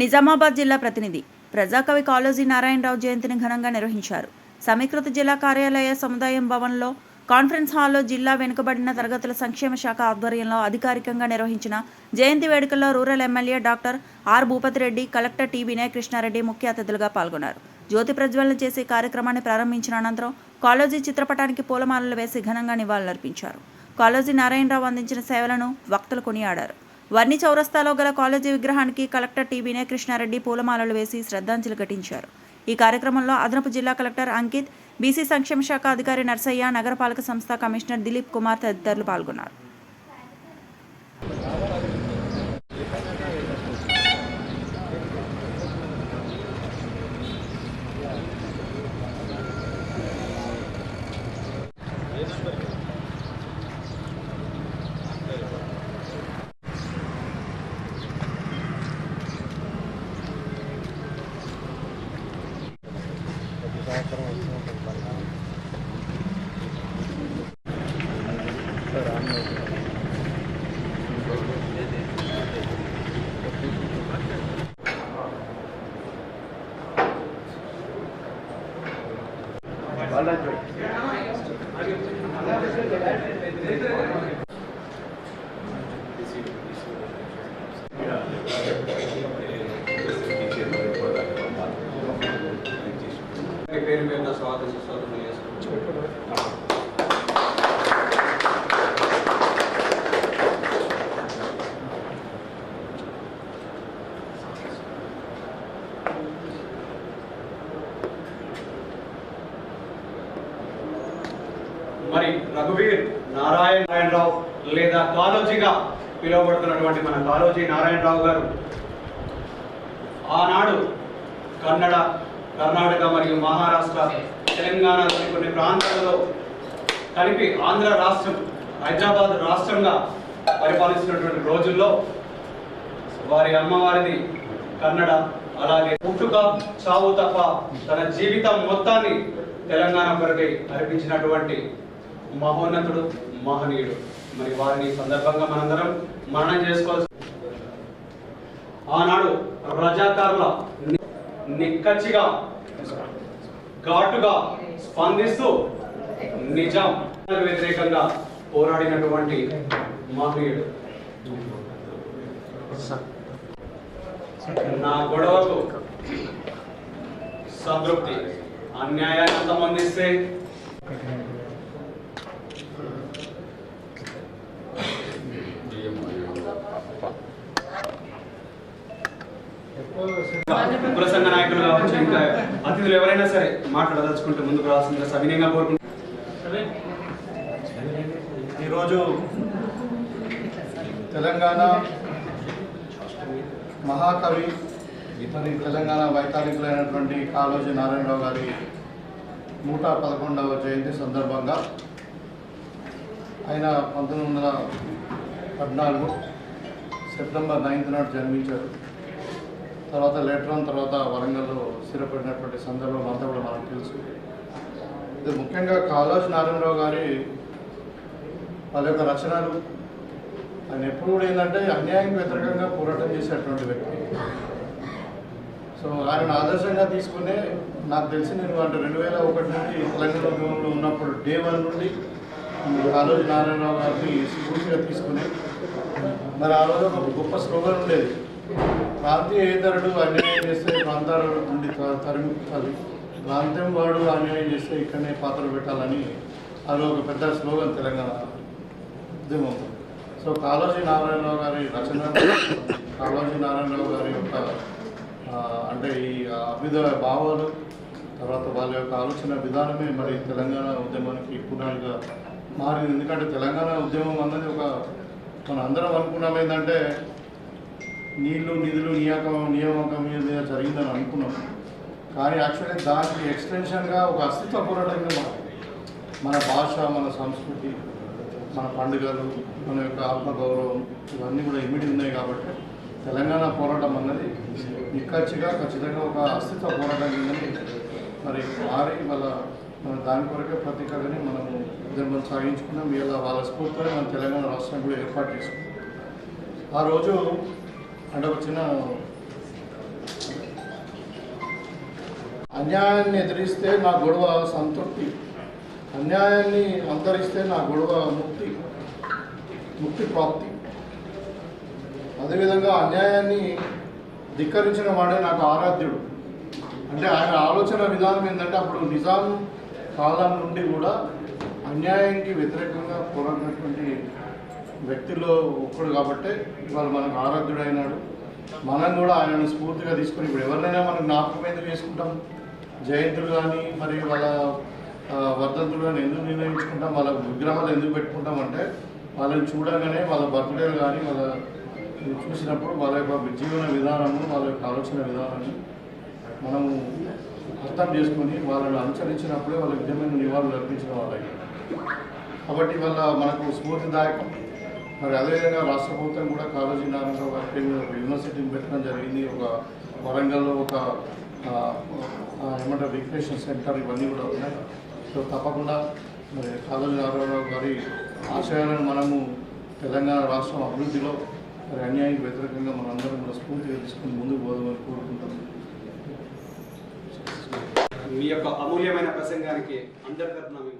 నిజామాబాద్ జిల్లా ప్రతినిధి ప్రజాకవి కాళోజీ నారాయణరావు జయంతిని ఘనంగా నిర్వహించారు. సమీకృత జిల్లా కార్యాలయ సముదాయం భవన్లో కాన్ఫరెన్స్ హాల్లో జిల్లా వెనుకబడిన తరగతుల సంక్షేమ శాఖ ఆధ్వర్యంలో అధికారికంగా నిర్వహించిన జయంతి వేడుకల్లో rural MLA doctor R Bhupathireddy collector T Vinaya Krishnareddy ముఖ్య అతిథులుగా పాల్గొన్నారు. జ్యోతి ప్రజ్వలన చేసి కార్యక్రమాన్ని ప్రారంభించిన అనంతరం కాలేజీ చిత్రపటానికి పూలమాలలు వేసి ఘనంగా నివాళులర్పించారు. కాళోజీ నారాయణరావు అందించిన సేవలను వక్తలు కొనియాడారు. వర్ణి చౌరస్తాలో గల కాలేజీ విగ్రహానికి కలెక్టర్ టి. వినయ కృష్ణారెడ్డి పూలమాలలు వేసి శ్రద్ధాంజలి ఘటించారు. ఈ కార్యక్రమంలో అదనపు జిల్లా కలెక్టర్ అంకిత్ బీసీ సంక్షేమ శాఖ అధికారి నర్సయ్య నగరపాలక సంస్థ కమిషనర్ దిలీప్ కుమార్ తదితరులు పాల్గొన్నారు. మీ మరి రఘువీర్ నారాయణ నారాయణరావు లేదా కాలోజీగా పిలువబడుతున్నటువంటి మన కాలోజీ నారాయణరావు గారు ఆనాడు కన్నడ కర్ణాటక మరియు మహారాష్ట్ర తెలంగాణలోని కొన్ని ప్రాంతాలలో కలిపి ఆంధ్ర రాష్ట్రం హైదరాబాద్ రాష్ట్రంగా పరిపాలిస్తున్నటువంటి రోజుల్లో వారి అమ్మవారిది కన్నడ. అలాగే పుట్టుక చావు తప్ప తన జీవితం మొత్తాన్ని తెలంగాణ కొరకై అర్పించినటువంటి మహోన్నతుడు మహనీయుడు. మరి వారిని సందర్భంగా మనందరం మరణం చేసుకోవాల్సి ఆనాడు రజాకారుల నిక్కచ్చిగా ఘాటుగా స్పందిస్తూ నిజాం వ్యతిరేకంగా పోరాడినటువంటి మహనీయుడు. నా గొడవకు సంతృప్తి. అన్యాయాన్ని సంబంధిస్తే కుల సంఘ నాయకులు కావచ్చు ఇంకా అతిథులు ఎవరైనా సరే మాట్లాడదలుచుకుంటే ముందుకు రావాల్సిందిగా సవినయంగా కోరుకుంటున్నాను. ఈరోజు తెలంగాణ మహాకవి మరి తెలంగాణ వైతాళికులైనటువంటి కాళోజీ నారాయణరావు గారి నూట పదకొండవ జయంతి సందర్భంగా ఆయన పంతొమ్మిది వందల పద్నాలుగు సెప్టెంబర్ నైన్త్ నాడు జన్మించారు. తర్వాత లేటర్ ఆన్ తర్వాత వరంగల్లో స్థిరపడినటువంటి సందర్భం అంతా కూడా మనకు తెలుసు. ఇది ముఖ్యంగా కాళోజ్ నారాయణరావు గారి వాళ్ళ యొక్క రచనలు. ఆయన ఎప్పుడు కూడా ఏంటంటే అన్యాయం వ్యతిరేకంగా పోరాటం చేసేటువంటి వ్యక్తి. సో ఆయన ఆదర్శంగా తీసుకునే నాకు తెలిసి నేను అంటే రెండు వేల ఒకటి నుండి తెలంగాణ ఉద్యమంలో ఉన్నప్పుడు డే వన్ నుండి కాళోజీ నారాయణరావు గారిని స్ఫూర్తిగా తీసుకుని మరి ఆ రోజు ఒక గొప్ప స్లోగన్ ఉండేది. ప్రాంతీయ ఏతరుడు అన్యాయం చేస్తే ప్రాంతాల నుండి త- తరిమి ప్రాంతం వాడు అన్యాయం చేస్తే ఇక్కడనే పాత్ర పెట్టాలని అది ఒక పెద్ద స్లోగన్ తెలంగాణ ఉద్యమం సో కాళోజీ నారాయణరావు గారి రచన కాళోజీ నారాయణరావు గారి యొక్క అంటే ఈ అభ్యుదయ భావాలు తర్వాత వాళ్ళ యొక్క ఆలోచన విధానమే మరి తెలంగాణ ఉద్యమానికి పునాదిగా మారింది. ఎందుకంటే తెలంగాణ ఉద్యమం అన్నది ఒక మన అందరం అనుకున్నాం ఏంటంటే నీళ్ళు నిధులు నియామకం నియామకం మీద జరిగిందని అనుకున్నాం. కానీ యాక్చువల్లీ దానికి ఎక్స్టెన్షన్గా ఒక అస్తిత్వ పోరాటంగా మారింది మన భాష మన సంస్కృతి మన పండుగలు మన యొక్క ఆత్మగౌరవం ఇవన్నీ కూడా ఇమిడి ఉన్నాయి కాబట్టి తెలంగాణ పోరాటం అన్నది నిక్కచ్చిగా ఖచ్చితంగా ఒక అస్తిత్వ పోరాటం కిందని మరి వారి వాళ్ళ మన దాని కొరకే ప్రతీకగానే మనము ఉద్యమం సాగించుకున్నాం. ఇలా వాళ్ళ స్ఫూర్తిలో మన తెలంగాణ రాష్ట్రం కూడా ఏర్పాటు చేసుకున్నాం ఆ రోజు అంటే ఒక చిన్న అన్యాయాన్ని ఎదిరిస్తే నా గొడవ సంతృప్తి. అన్యాయాన్ని అంతరిస్తే నా గొడవ ముక్తి. ముక్తి ప్రాప్తి. అదేవిధంగా అన్యాయాన్ని ధిక్కరించిన వాడే నాకు ఆరాధ్యుడు. అంటే ఆయన ఆలోచన విధానం ఏంటంటే అప్పుడు నిజాం కాలం నుండి కూడా అన్యాయానికి వ్యతిరేకంగా పోరాడినటువంటి వ్యక్తిలో ఒక్కడు కాబట్టి ఇవాళ మనకు ఆరాధ్యుడైనాడు. మనం కూడా ఆయనను స్ఫూర్తిగా తీసుకొని ఇప్పుడు ఎవరినైనా మనం జ్ఞాపకం ఎందుకు చేసుకుంటాం? జయంతులు కానీ మరి వాళ్ళ వర్ధంతులు కానీ ఎందుకు నిర్ణయించుకుంటాం? వాళ్ళ విగ్రహాలు ఎందుకు పెట్టుకుంటాం అంటే వాళ్ళని చూడగానే వాళ్ళ బర్త్డేలు కానీ వాళ్ళ చూసినప్పుడు వాళ్ళ యొక్క జీవన విధానము వాళ్ళ యొక్క ఆలోచన విధానాన్ని మనము అర్థం చేసుకొని వాళ్ళని అనుసరించినప్పుడే వాళ్ళ విధమైన నివాళులు అర్పించిన వాళ్ళకి కాబట్టి వాళ్ళ మనకు స్ఫూర్తిదాయకం. మరి అదేవిధంగా రాష్ట్ర ప్రభుత్వం కూడా కాళోజీ నారాయణరావు గారి యూనివర్సిటీని పెట్టడం జరిగింది. ఒక వరంగల్లో ఒక ఏమంటారు రిక్రియేషన్ సెంటర్ ఇవన్నీ కూడా ఉన్నాయి. సో తప్పకుండా మరి కాళోజీ నారాయణరావు గారి ఆశయాలను మనము తెలంగాణ రాష్ట్రం అభివృద్ధిలో మరి అన్యాయానికి వ్యతిరేకంగా మనందరం కూడా స్ఫూర్తిగా తీసుకుని ముందుకు పోదామని కోరుకుంటున్నాం. మీ యొక్క అమూల్యమైన ప్రసంగానికి అందరి తరఫున మేము